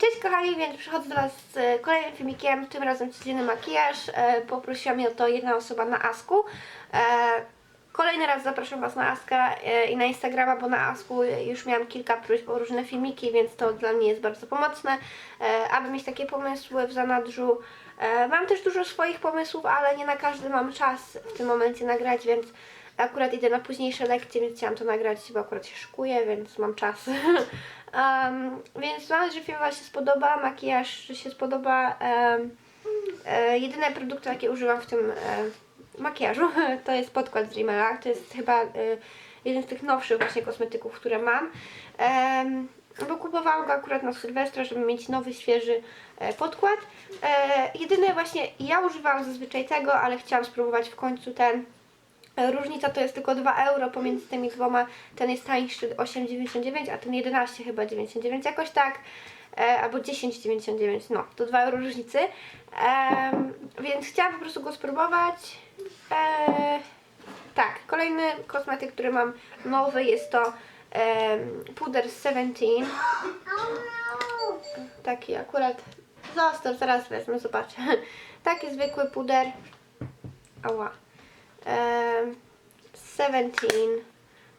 Cześć kochani, więc przychodzę do Was z kolejnym filmikiem, tym razem codzienny makijaż. E, Poprosiła mnie o to jedna osoba na Asku. Kolejny raz zapraszam Was na Aska e, i na Instagrama, bo na Asku już miałam kilka próśb o różne filmiki, więc to dla mnie jest bardzo pomocne, e, aby mieć takie pomysły w zanadrzu. E, Mam też dużo swoich pomysłów, ale nie na każdy mam czas w tym momencie nagrać, więc akurat idę na późniejsze lekcje, więc chciałam to nagrać, bo akurat się szykuję, więc mam czas. um, więc mam nadzieję, że film Wam się spodoba, makijaż się spodoba. Um, jedyne produkty, jakie używam w tym e, makijażu, to jest podkład z Rimmela. To jest chyba e, jeden z tych nowszych właśnie kosmetyków, które mam. Bo kupowałam go akurat na Sylwestra, żeby mieć nowy, świeży e, podkład. E, jedyne właśnie, ja używałam zazwyczaj tego, ale chciałam spróbować w końcu ten E, Różnica to jest tylko 2 euro pomiędzy tymi dwoma. Ten jest tańszy 8,99, a ten 11 chyba 99, jakoś tak. E, albo 10,99, no to 2 euro różnicy. Więc chciałam po prostu go spróbować. E, tak, kolejny kosmetyk, który mam nowy jest to puder z 17. Taki akurat. Został, zaraz wezmę, zobaczę. Taki zwykły puder. Ała. Em, 17.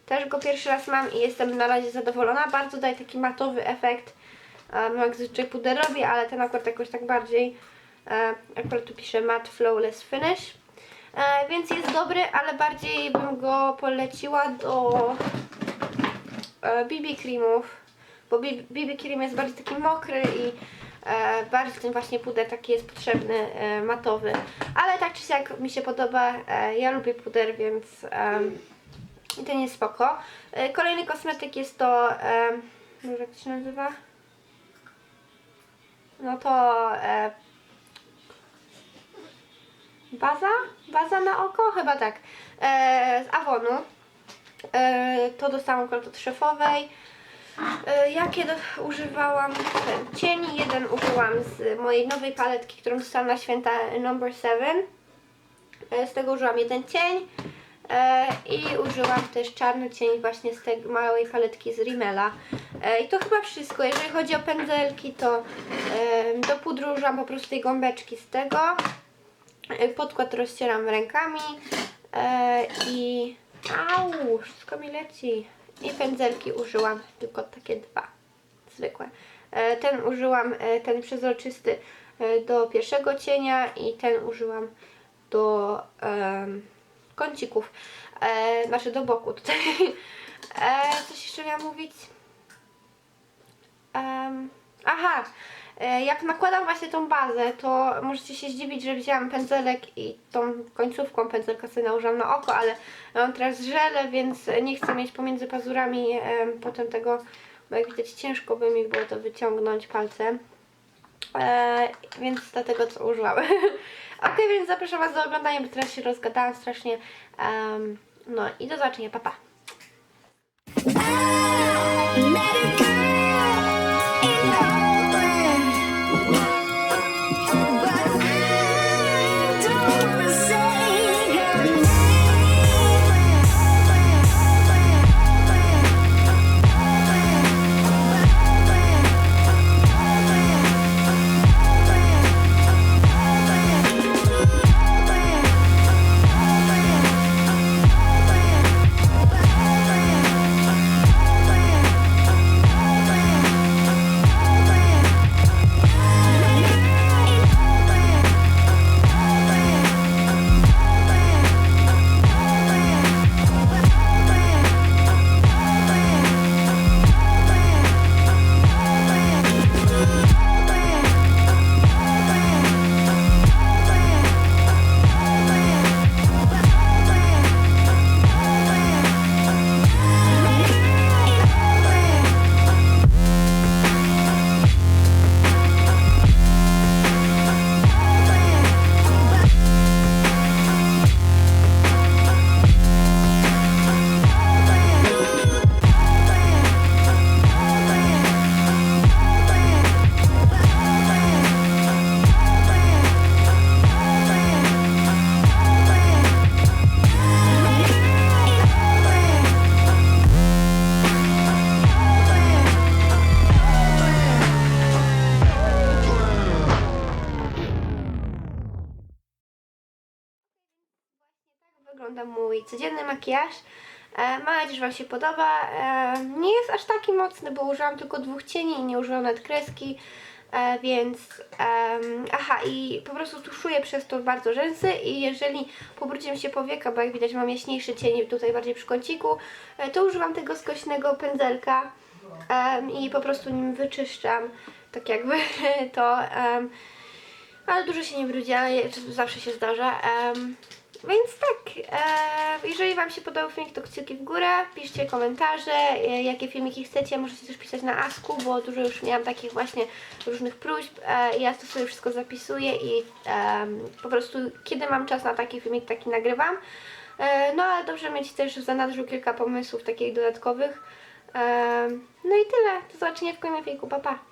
Też go pierwszy raz mam i jestem na razie zadowolona. Bardzo daje taki matowy efekt. Jak zwyczaj puderowi, ale ten akurat jakoś tak bardziej. E, akurat tu pisze matte flawless finish. E, więc jest dobry, ale bardziej bym go poleciła do e, BB creamów. Bo BB cream jest bardziej taki mokry i e, bardziej ten właśnie puder taki jest potrzebny, e, matowy. Ale tak czy siak mi się podoba. E, ja lubię puder, więc i ten jest spoko. E, kolejny kosmetyk jest to, e, jak się nazywa? No to e, baza? Baza na oko? Chyba tak. E, z Avonu. E, to dostałam akurat od szefowej. E, jakie do, używałam? Cień jeden użyłam z mojej nowej paletki, którą dostałam na święta number 7. E, z tego użyłam jeden cień. E, I użyłam też czarny cień właśnie z tej małej paletki z Rimmela. E, I to chyba wszystko. Jeżeli chodzi o pędzelki, to do pudru użyłam po prostu tej gąbeczki z tego. E, Podkład rozcieram rękami. I... Au! Wszystko mi leci. I pędzelki użyłam tylko takie dwa. Zwykłe. Ten użyłam, ten przezroczysty do pierwszego cienia i ten użyłam do em, kącików, e, znaczy do boku tutaj. E, coś jeszcze miałam mówić? Aha, e, jak nakładam właśnie tą bazę, to możecie się zdziwić, że wzięłam pędzelek i tą końcówką pędzelka sobie nałożyłam na oko, ale mam teraz żelę, więc nie chcę mieć pomiędzy pazurami em, potem tego, bo jak widać ciężko by mi było to wyciągnąć palcem. E, więc dlatego co użyłam. ok, więc zapraszam Was do oglądania, bo teraz się rozgadałam strasznie. Em, no i do zobaczenia, pa pa. Wygląda mój codzienny makijaż. E, mam nadzieję, że Wam się podoba. E, nie jest aż taki mocny, bo użyłam tylko dwóch cieni i nie użyłam nawet kreski. E, więc aha i po prostu tuszuję przez to bardzo rzęsy i jeżeli pobrudzę mi się powieka, bo jak widać mam jaśniejszy cień tutaj bardziej przy kąciku, to używam tego skośnego pędzelka i po prostu nim wyczyszczam tak jakby to ale dużo się nie brudzi, ale je- zawsze się zdarza. Em, więc tak, e, jeżeli Wam się podobał filmik, to kciuki w górę, piszcie komentarze, e, jakie filmiki chcecie, możecie też pisać na Asku, bo dużo już miałam takich właśnie różnych próśb. E, ja to sobie wszystko zapisuję i em, po prostu kiedy mam czas na taki filmik, taki nagrywam. E, no ale dobrze mieć też w zanadrzu kilka pomysłów takich dodatkowych. Em, no i tyle, do zobaczenia w kolejnym filmiku, pa pa!